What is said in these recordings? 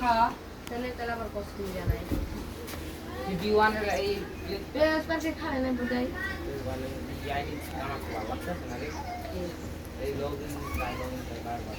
হ্যাঁ তাহলে তাহলে আবার কষ্ট হয়ে যায় নাই যদি ওয়ান এই পাশে খালে না বুঝাই এই বারবার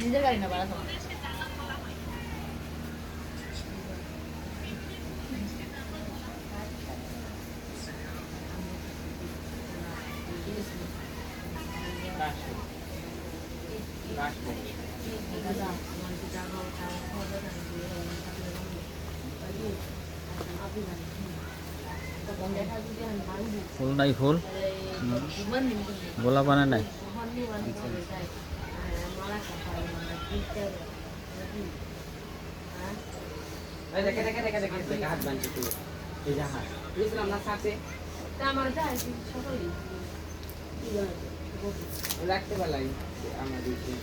নিজের গাড়ি না বাড়াতো ফুল। নাই ফুল গোলাপ আনে নাই? এই দেখে দেখে দেখে দেখে দেখে হাত বানছে তুই এই যে হাত। বুঝলাম না সাথে? রাখতে পারলাই আমার ইয়ে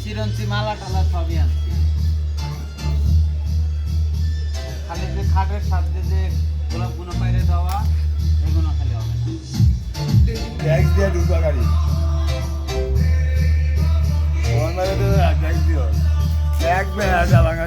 চিরঞ্চি মালা টালা সবই আনছি খাটের সাথে যে গোলাপগুলো বাইরে দেওয়া এগুলো খেলে হবে না। ট্যাক্স দিয়ে ঢুকা গাড়ি। তোমার মানে তো ট্যাক্স দিও ট্যাক্স বে আসা ভাঙা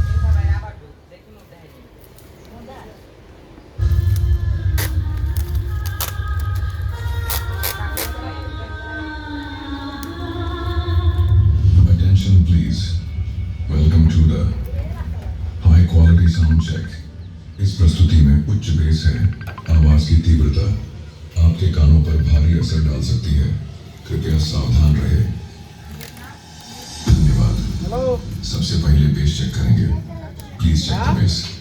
high चेक इस प्रस्तुति में उच्च बेस है। आवाज़ की तीव्रता आपके कानों पर भारी असर डाल सकती है। कृपया सावधान रहे। धन्यवाद। सबसे पहले बेस चेक करेंगे। Please check the base